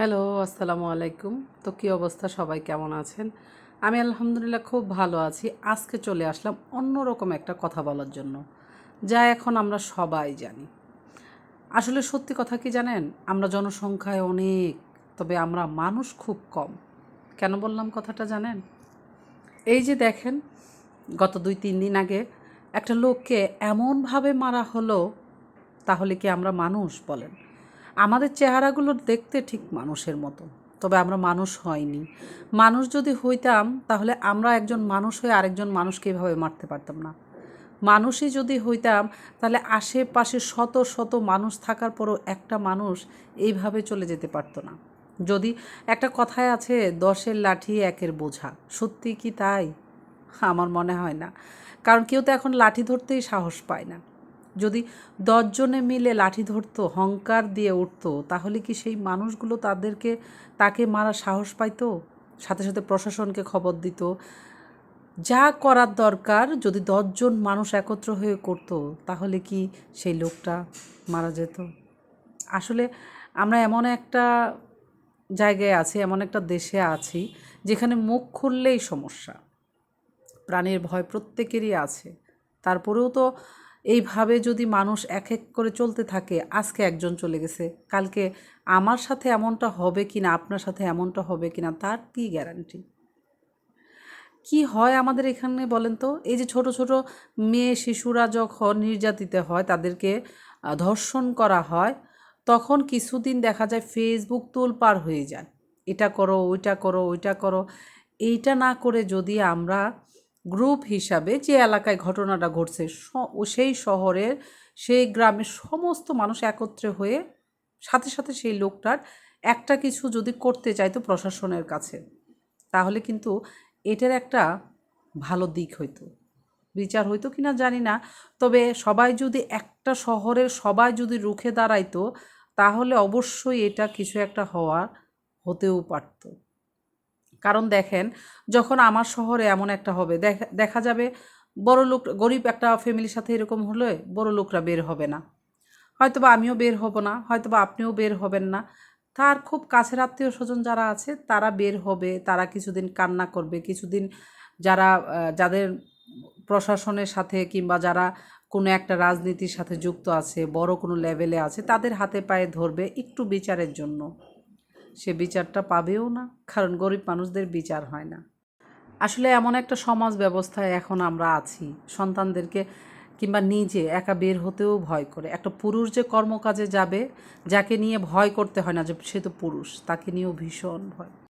Hello, আসসালামু আলাইকুম। তো কী অবস্থা? সবাই কেমন আছেন? আমি আলহামদুলিল্লাহ খুব ভালো আছি। আজকে চলে আসলাম অন্যরকম একটা কথা বলার জন্য, যা এখন আমরা সবাই জানি। আসলে সত্যি কথা কি জানেন? আমরা জনসংখ্যায় অনেক, তবে আমরা মানুষ খুব কম। কেন বললাম কথাটা জানেন? এই যে দেখেন, গত দুই, তিন দিন আগে একটা লোককে এমনভাবে মারা হলো, তাহলে কি আমরা মানুষ বলেন? আমাদের চেহারাগুলো দেখতে ঠিক মানুষের মতো, তবে আমরা মানুষ হয়নি। মানুষ যদি হইতাম, তাহলে আমরা একজন মানুষ হয়ে আরেকজন মানুষকে এভাবে মারতে পারতাম না। মানুষই যদি হইতাম, তাহলে আশেপাশে শত শত মানুষ থাকার পরও একটা মানুষ এইভাবে চলে যেতে পারতো না। যদি একটা কথায় আছে, দশের লাঠি একের বোঝা। সত্যি কি তাই? আমার মনে হয় না। কারণ কেউ তো এখন লাঠি ধরতেই সাহস পায় না। যদি দশজনে মিলে লাঠি ধরতো, হংকার দিয়ে উঠতো, তাহলে কি সেই মানুষগুলো তাদেরকে, তাকে মারা সাহস পাইতো? সাথে সাথে প্রশাসনকে খবর দিত। যা করার দরকার, যদি দশজন মানুষ একত্র হয়ে করতো, তাহলে কি সেই লোকটা মারা যেত? আসলে আমরা এমন একটা জায়গায় আছি, এমন একটা দেশে আছি, যেখানে মুখ খুললেই সমস্যা। প্রাণের ভয় প্রত্যেকেরই আছে। তারপরেও তো এইভাবে যদি মানুষ এক এক করে চলতে থাকে, আজকে একজন চলে গেছে, কালকে আমার সাথে এমনটা হবে কি না আপনার সাথে এমনটা হবে কি না তার কী গ্যারান্টি? কি হয় আমাদের এখানে বলেন তো? এই যে ছোট ছোট মেয়ে শিশুরা যখন নির্যাতিত হয়, তাদেরকে ধর্ষণ করা হয়, তখন কিছুদিন দেখা যায় ফেসবুক তোলপার হয়ে যায়। এটা করো, ওইটা করো ওইটা করো। এইটা না করে যদি আমরা গ্রুপ হিসাবে যে এলাকায় ঘটনাটা ঘটছে সেই শহরের, সেই গ্রামের সমস্ত মানুষ একত্রে হয়ে সাথে সাথে সেই লোকটার একটা কিছু যদি করতে চাইতো প্রশাসনের কাছে, তাহলে কিন্তু এটার একটা ভালো দিক হইতো। বিচার হইতো কি না জানি না, তবে সবাই যদি একটা শহরের সবাই যদি রুখে দাঁড়াইতো, তাহলে অবশ্যই এটা কিছু একটা হওয়ার হতেও পারতো। কারণ দেখেন, যখন আমার শহরে এমন একটা হবে, দেখা যাবে বড় লোক, গরিব একটা ফ্যামিলির সাথে এরকম হলে বড় লোকরা বের হবে না। হয়তোবা আমিও বের হব না, হয়তোবা আপনিও বের হবেন না। তার খুব কাছের আত্মীয় স্বজন যারা আছে, তারা বের হবে, তারা কিছুদিন কান্না করবে, কিছুদিন যারা যাদের প্রশাসনের সাথে কিংবা যারা কোনো একটা রাজনীতির সাথে যুক্ত আছে, বড় কোনো লেভেলে আছে, তাদের হাতে পায়ে ধরবে একটু বিচারের জন্য। সে বিচারটা পাবেও না, কারণ গরিব মানুষদের বিচার হয় না। আসলে এমন একটা সমাজ ব্যবস্থায় এখন আমরা আছি, সন্তানদেরকে কিংবা নিজে একা বের হতেও ভয় করে। একটা পুরুষ যে কর্মকাজে যাবে, যাকে নিয়ে ভয় করতে হয় না যে সে তো পুরুষ, তাকে নিয়েও ভীষণ ভয়।